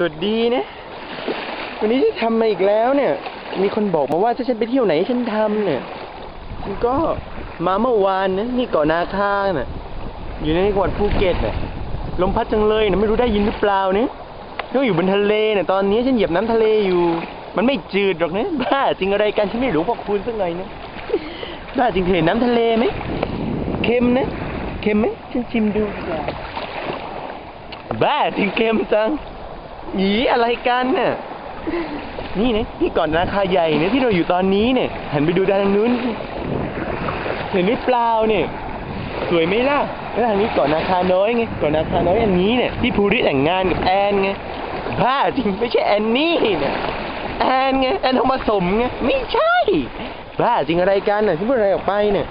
สวัสดีนะ วันนี้ฉันทำมาอีกแล้วเนี่ย มีคนบอกมาว่าถ้าฉันไปเที่ยวไหนฉันทำเนี่ยฉันก็มาเมื่อวานนะนี่เกาะนาคาน่ะ อยู่ในจังหวัดภูเก็ตน่ะลมพัดจังเลยนะไม่รู้ได้ยินหรือเปล่าเนี่ยฉันอยู่บนทะเลเนี่ยตอนนี้ฉันเหยียบน้ำทะเลอยู่ มันไม่จืดหรอกนะบ้าจริงอะไรกันฉันไม่รู้พวกคุณสักหน่อยนะบ้าจริงเคยเห็นน้ำทะเลไหมเค็มนะเค็มไหมฉันชิมดูดีกว่าบ้าจริงเค็มจัง หยีอะไรกันน่ะ นี่นะนี่ก่อนราคาใหญ่เนี่ยที่เราอยู่ตอนนี้เนี่ย หันไปดูด้านนู้น เห็นหรือเปล่าเนี่ย สวยไหมล่ะแล้วทางนี้ก่อนนาคาน้อยไงก่อนนาคาน้อยอันนี้เนี่ยที่ภูริแต่งงานกับแอนไงบ้าจริงไม่ใช่แอนนี่เนี่ยแอนไงแอนทองผสมไงไม่ใช่บ้าจริงอะไรกันน่ะที่พูดอะไรออกไปเนี่ย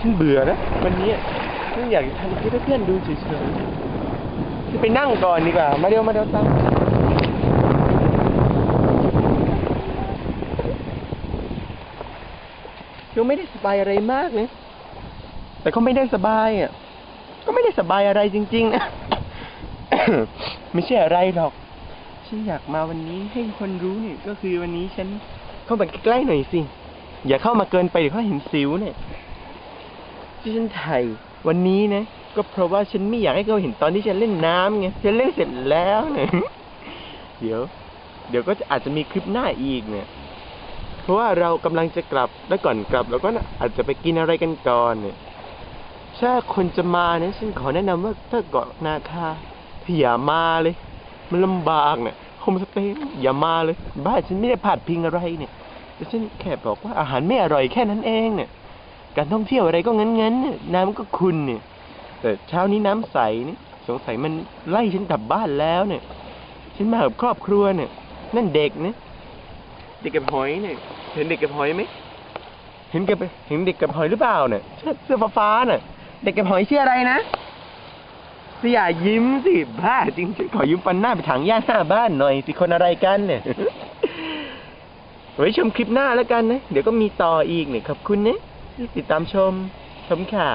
ฉันเบื่อนะวันนี้ฉันอยากทำคลิปให้เพื่อนดูเฉยๆจะไปนั่งก่อนดีกว่า มาเร็วมาเร็วตา มยังไม่ได้สบายอะไรมากนะแต่ก็ไม่ได้สบายอะ ก็ไม่ได้สบายอะไรจริง ๆ นะ ไม่ใช่อะไรหรอก ฉันอยากมาวันนี้ให้คนรู้เนี่ย ก็คือวันนี้ฉันเข้ามาใกล้ๆหน่อยสิ อย่าเข้ามาเกินไปเดี๋ยวเขาเห็นสิวเนี่ย ที่ฉันถ่ายวันนี้นะ ก็เพราะว่าฉันไม่อยากให้เขาเห็นตอนที่ฉันเล่นน้ำไง ฉันเล่นเสร็จแล้วเนี่ย เดี๋ยว เดี๋ยวก็อาจจะมีคลิปหน้าอีกเนี่ย เพราะว่าเรากำลังจะกลับแล้วก่อนกลับเราก็อาจจะไปกินอะไรกันก่อนเนี่ยถ้าคนจะมาเนี่ยฉันขอแนะนำว่าถ้าเกาะนาคาอย่ามาเลย มันลำบากเนี่ยโฮมสเตย์อย่ามาเลย บ้านฉันไม่ได้ผาดพิงอะไรเนี่ยแต่ฉันแค่บอกว่าอาหารไม่อร่อยแค่นั้นเองเนี่ย การท่องเที่ยวอะไรก็งั้นๆเนี่ยน้ำก็คุณเนี่ย แต่เช้านี้น้ำใสเนี่ยสงสัยมันไล่ฉันกลับบ้านแล้วเนี่ย ฉันมากับครอบครัวเนี่ย นั่นเด็กเนี่ย ด็กกับหอยเนี่ยเห็นเด็กกับหอยไหมเห็นกับเห็นเด็กกับหอยหรือเปล่าเนี่ยเสื้อเสื้อฟ้าๆน่ะเด็กกับหอยชื่ออะไรนะสยายิ้มสิบ้าจริงฉันขอยืมฟันหน้าไปถางหญ้าหน้าบ้านหน่อยสิคนอะไรกันเนี่ยไว้ชมคลิปหน้าแล้วกันนะ เดี๋ยวก็มีต่ออีกเนี่ยขอบคุณนะที่ติดตามชมชมค่ะ